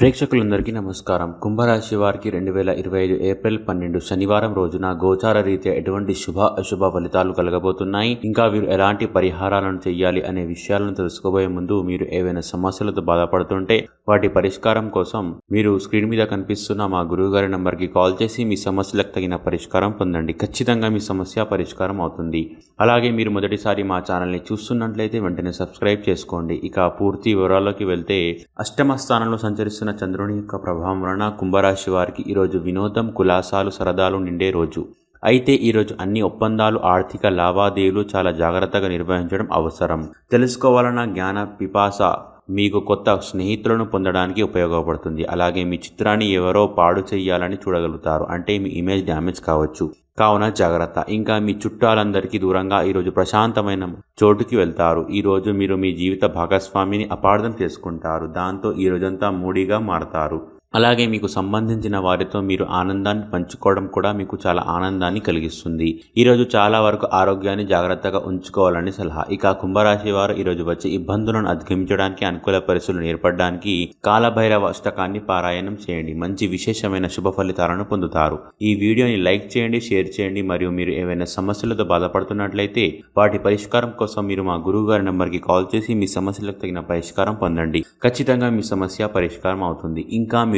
ప్రేక్షకులందరికీ నమస్కారం. కుంభరాశి వారికి రెండు వేల ఇరవై ఐదు ఏప్రిల్ పన్నెండు శనివారం రోజున గోచార రీత్యా ఎటువంటి శుభ అశుభ ఫలితాలు కలగబోతున్నాయి? ఇంకా వీరు ఎలాంటి పరిహారాలను చేయాలి అనే విషయాలను తెలుసుకోబోయే ముందు మీరు ఏవైనా సమస్యలతో బాధపడుతుంటే వాటి పరిష్కారం కోసం మీరు స్క్రీన్ మీద కనిపిస్తున్న మా గురువు గారి నంబర్కి కాల్ చేసి మీ సమస్యలకు తగిన పరిష్కారం పొందండి. ఖచ్చితంగా మీ సమస్య పరిష్కారం అవుతుంది. అలాగే మీరు మొదటిసారి మా ఛానల్ని చూస్తున్నట్లయితే వెంటనే సబ్స్క్రైబ్ చేసుకోండి. ఇక పూర్తి వివరాల్లోకి వెళ్తే అష్టమ స్థానంలో సంచరిస్తున్న చంద్రుని యొక్క ప్రభావం వలన కుంభరాశి వారికి ఈరోజు వినోదం కులాసాలు సరదాలు నిండే రోజు. అయితే ఈరోజు అన్ని ఒప్పందాలు ఆర్థిక లావాదేవీలు చాలా జాగ్రత్తగా నిర్వహించడం అవసరం. తెలుసుకోవాలన్న జ్ఞాన పిపాస మీకు కొత్త స్నేహితులను పొందడానికి ఉపయోగపడుతుంది. అలాగే మీ చిత్రాన్ని ఎవరో పాడు చేయాలని చూడగలుగుతారు. అంటే మీ ఇమేజ్ డ్యామేజ్ కావచ్చు. కావున జాగ్రత్త. ఇంకా మీ చుట్టాలందరికీ దూరంగా ఈరోజు ప్రశాంతమైన చోటుకి వెళ్తారు. ఈరోజు మీరు మీ జీవిత భాగస్వామిని అపార్థం చేసుకుంటారు. దాంతో ఈ రోజంతా మూడీగా మారతారు. అలాగే మీకు సంబంధించిన వారితో మీరు ఆనందాన్ని పంచుకోవడం కూడా మీకు చాలా ఆనందాన్ని కలిగిస్తుంది. ఈరోజు చాలా వరకు ఆరోగ్యాన్ని జాగ్రత్తగా ఉంచుకోవాలని సలహా. ఇక కుంభరాశి వారు ఈరోజు వచ్చే ఇబ్బందులను అధిగమించడానికి అనుకూల పరిస్థితులు ఏర్పడడానికి కాలభైరవ అష్టకాన్ని పారాయణం చేయండి. మంచి విశేషమైన శుభ ఫలితాలను పొందుతారు. ఈ వీడియోని లైక్ చేయండి షేర్ చేయండి. మరియు మీరు ఏవైనా సమస్యలతో బాధపడుతున్నట్లయితే వాటి పరిష్కారం కోసం మీరు మా గురువు గారి నెంబర్కి కాల్ చేసి మీ సమస్యలకు తగిన పరిష్కారం పొందండి. ఖచ్చితంగా మీ సమస్య పరిష్కారం అవుతుంది. ఇంకా మీరు